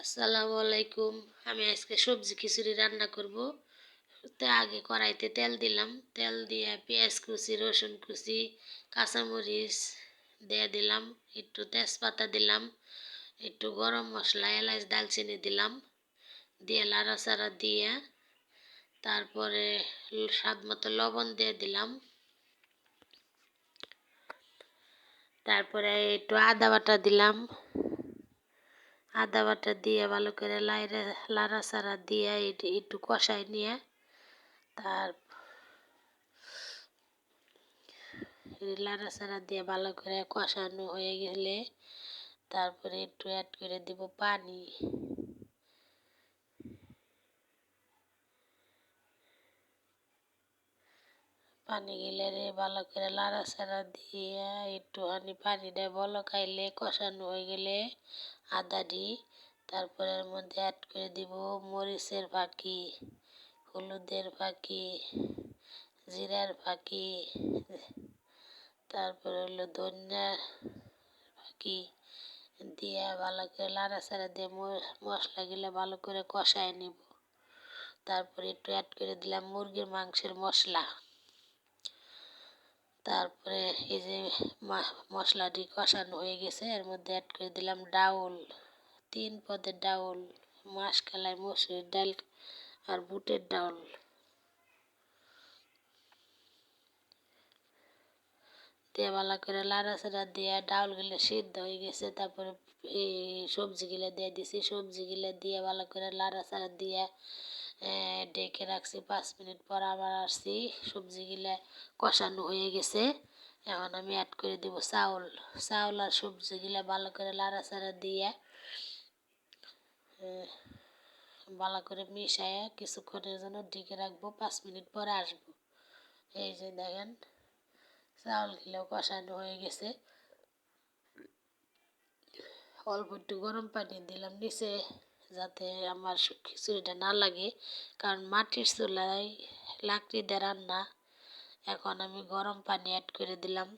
আসসালামু আলাইকুম। আমি আজকে সবজি খিচুড়ি রান্না করব। তো আগে কড়াইতে তেল দিলাম। তেল দিয়ে পেঁয়াজ কুচি, রসুন কুচি, কাঁচামরিচ দিয়ে দিলাম। একটু তেজপাতা দিলাম। একটু গরম মশলা, এলাচ দালচিনি দিলাম। দিয়ে লাড়া লাড়াচাড়া দিয়ে তারপরে স্বাদ মতো লবণ দিয়ে দিলাম। তারপরে একটু আদা বাটা দিলাম। আদা বাটা দিয়ে ভালো করে লাইরে লাড়া লাড়াচাড়া দিয়ে একটু কষাই নিয়ে তার লাড়া লাড়াচাড়া দিয়ে ভালো করে কষানো হয়ে গেলে তারপরে একটু অ্যাড করে দিব পানি। পানি গেলে রে ভালো করে লাড়াচাড়া দিয়ে একটুখানি পানিটা বলো খাইলে কষানো হয়ে গেলে আদা দিই তারপরে এর মধ্যে অ্যাড করে দিব মরিচের ফাঁকি, হলুদের ফাঁকি, জিরার ফাঁকি, তারপরে হলো ধনিয়ার ফাঁকি দিয়ে ভালো করে লাড়াচাড়া দিয়ে মশলাগুলো ভালো করে কষায় নিব। তারপরে একটু অ্যাড করে দিলাম মুরগির মাংসের মশলা। তারপরে এই যে মশলাটি কষানো হয়ে গেছে, এর মধ্যে অ্যাড করে দিলাম ডাউল, তিন পদের ডাউল, মাসকালাই মসুর ডাল আর বুটের ডাউল। দিয়ে ভালো করে লাড়াচাড়া দিয়ে ডাউলগুলো সিদ্ধ হয়ে গেছে, তারপরে এই সবজিগুলো দিয়ে দিছি, সবজিগুলো দিয়ে ভালো করে লাড়াচাড়া দিয়ে ডেকে রাখছি, পাঁচ মিনিট পর আবার আসছি। সবজিগুলো কষানো হয়ে গেছে। এখন আমি অ্যাড করে দিব চাউল। চাউল আর সবজিগুলো ভালো করে লাড়াচাড়া দিয়ে ভালো করে মিশায় কিছুক্ষণের জন্য ঢেকে রাখব। পাঁচ মিনিট পরে আসব। এই যে দেখেন চাউলগুলো কষানো হয়ে গেছে। অল্প একটু গরম পানি দিলাম, নিচে যাতে আমার খিচুড়িটা না লাগে। কারণ মাটির চুলায় লাকড়ি দিয়ে রান্না, এখন আমি গরম পানি অ্যাড করে দিলাম।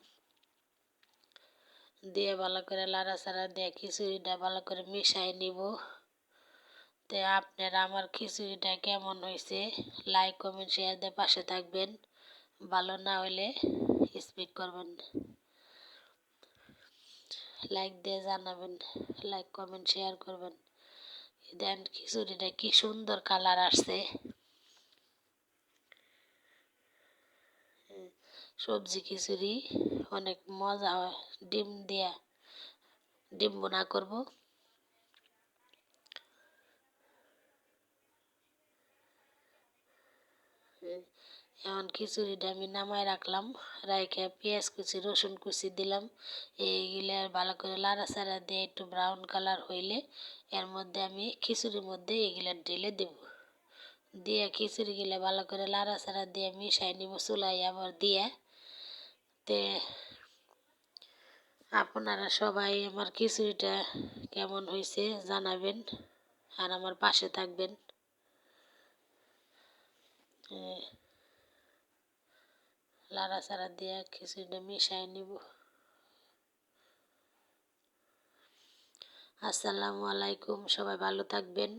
দিয়ে ভালো করে লাড়াচাড়া দিয়ে খিচুড়িটা ভালো করে মিশাই নিব। তো আপনারা আমার খিচুড়িটা কেমন হয়েছে লাইক কমেন্ট শেয়ার দিয়ে পাশে থাকবেন। ভালো না হলে স্পিড করবেন। লাইক দিয়ে জানাবেন লাইক কমেন্ট শেয়ার করবেন। দেন খিচুড়িটা কি সুন্দর কালার আসছে। সবজি খিচুড়ি, অনেক মজা হয় ডিম দিয়া, ডিম বোনা করব। এখন খিচুড়িটা আমি নামাই রাখলাম, রাইখে পেঁয়াজ কুচি, রসুন কুচি দিলাম। এইগুলো ভালো করে লাড়াচাড়া দিয়ে একটু ব্রাউন কালার হইলে এর মধ্যে আমি খিচুড়ির মধ্যে এগুলো ঢেলে দেব। দিয়ে খিচুড়িগুলো ভালো করে লাড়াচাড়া দিয়ে মিশাই নিব চুলাই আবার দিয়ে। তে আপনারা সবাই আমার খিচুড়িটা কেমন হয়েছে জানাবেন আর আমার পাশে থাকবেন। লাড়াচাড়া দিয়ে খিচুড়িটা মিশাই নিব। আসসালামু আলাইকুম সবাই ভালো থাকবেন।